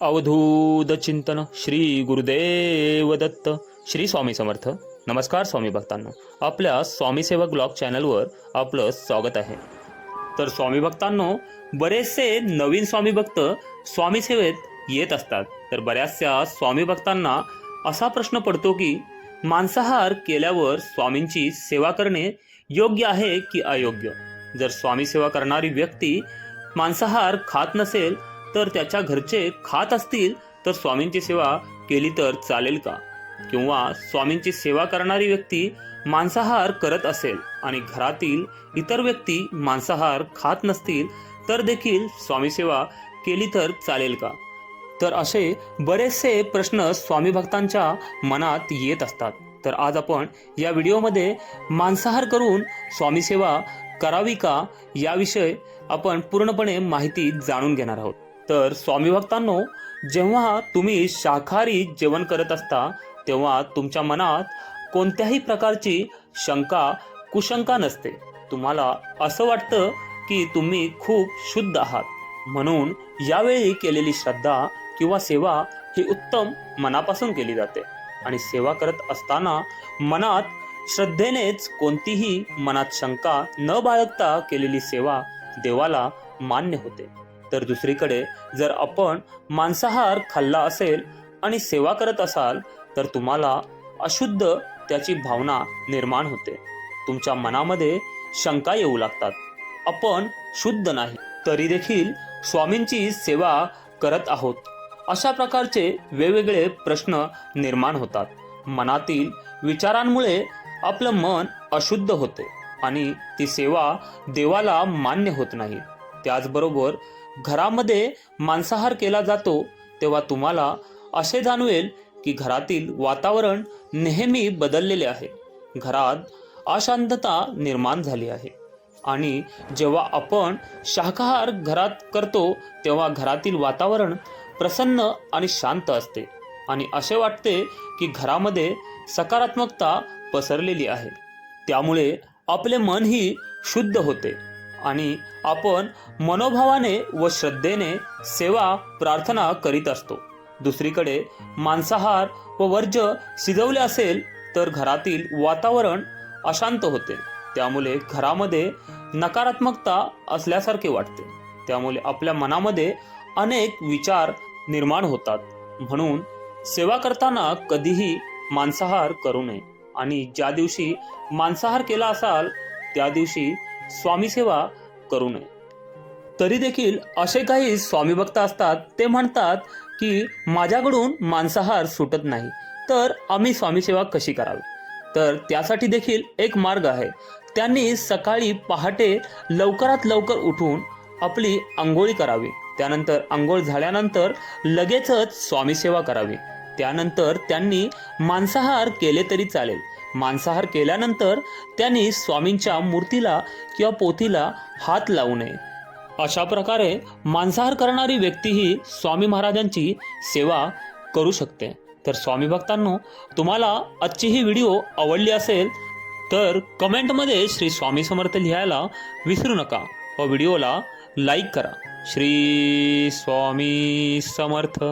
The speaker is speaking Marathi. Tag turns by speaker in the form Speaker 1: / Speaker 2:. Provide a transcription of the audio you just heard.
Speaker 1: अवधूत चिंतन श्री गुरुदेव दत्त श्री स्वामी समर्थ. नमस्कार स्वामी भक्तांनो. आपल्या स्वामी सेवक ब्लॉग चॅनलवर आपलं स्वागत आहे. तर स्वामी भक्तांनो बरेचसे नवीन स्वामी भक्त स्वामी सेवेत येत असतात. तर बऱ्याचशा स्वामी भक्तांना असा प्रश्न पडतो की मांसाहार केल्यावर स्वामींची सेवा करणे योग्य आहे की अयोग्य? जर स्वामी सेवा करणारी व्यक्ती मांसाहार खात नसेल तर त्याच्या घरचे खात असतील तर स्वामींची सेवा केली तर चालेल का? किंवा स्वामींची सेवा करणारी व्यक्ती मांसाहार करत असेल आणि घरातील इतर व्यक्ती मांसाहार खात नसतील तर देखील स्वामी सेवा केली तर चालेल का? तर असे बरेचसे प्रश्न स्वामी भक्तांच्या मनात येत असतात. तर आज आपण या व्हिडिओमध्ये मांसाहार करून स्वामी सेवा करावी का याविषयी आपण पूर्णपणे माहिती जाणून घेणार आहोत. तर स्वामी भक्तांनो जेव्हा तुम्ही शाकाहारी जेवण करत असता तेव्हा तुमच्या मनात कोणत्याही प्रकारची शंका कुशंका नसते. तुम्हाला असं वाटतं की तुम्ही खूप शुद्ध आहात. म्हणून यावेळी केलेली श्रद्धा किंवा सेवा ही उत्तम मनापासून केली जाते. आणि सेवा करत असताना मनात श्रद्धेनेच कोणतीही मनात शंका न बाळगता केलेली सेवा देवाला मान्य होते. तर दुसरीकडे जर आपण मांसाहार खाल्ला असेल आणि सेवा करत असाल तर तुम्हाला अशुद्ध त्याची भावना निर्माण होते. तुमच्या मनामध्ये शंका येऊ लागतात. आपण शुद्ध नाही तरी देखील स्वामींची सेवा करत आहोत. अशा प्रकारचे वेगवेगळे प्रश्न निर्माण होतात. मनातील विचारांमुळे आपलं मन अशुद्ध होते आणि ती सेवा देवाला मान्य होत नाही. त्याचबरोबर घरामध्ये मांसाहार केला जातो तेव्हा तुम्हाला असे जाणवेल की घरातील वातावरण नेहमी बदललेले आहे. घरात अशांतता निर्माण झाली आहे. आणि जेव्हा आपण शाकाहार घरात करतो तेव्हा घरातील वातावरण प्रसन्न आणि शांत असते. आणि असे वाटते की घरामध्ये सकारात्मकता पसरलेली आहे. त्यामुळे आपले मनही शुद्ध होते. आणि आपण मनोभावाने व श्रद्धेने सेवा प्रार्थना करीत असतो. दुसरीकडे मांसाहार व वर्ज्य शिजवले असेल तर घरातील वातावरण अशांत होते. त्यामुळे घरामध्ये नकारात्मकता असल्यासारखे वाटते. त्यामुळे आपल्या मनामध्ये अनेक विचार निर्माण होतात. म्हणून सेवा करताना कधीही मांसाहार करू नये. आणि ज्या दिवशी मांसाहार केला असाल त्या दिवशी स्वामी सेवा करू नये. तरी देखील असे काही स्वामी भक्त असतात ते म्हणतात की माझ्याकडून मांसाहार सुटत नाही तर आम्ही स्वामी सेवा कशी करावी? तर त्यासाठी देखील एक मार्ग आहे. त्यांनी सकाळी पहाटे लवकरात लवकर उठून आपली आंघोळी करावी. त्यानंतर आंघोळ झाल्यानंतर लगेचच स्वामीसेवा करावी. त्यानंतर त्यांनी मांसाहार केले तरी चालेल. मांसाहार केल्यानंतर त्यांनी स्वामींच्या मूर्तीला किंवा पोथीला हात लावू नये. अशा प्रकारे मांसाहार करणारी व्यक्तीही स्वामी महाराजांची सेवा करू शकते. तर स्वामी भक्तांनो तुम्हाला आजची ही व्हिडिओ आवडली असेल तर कमेंटमध्ये श्री स्वामी समर्थ लिहायला विसरू नका व व्हिडिओला लाईक करा. श्री स्वामी समर्थ.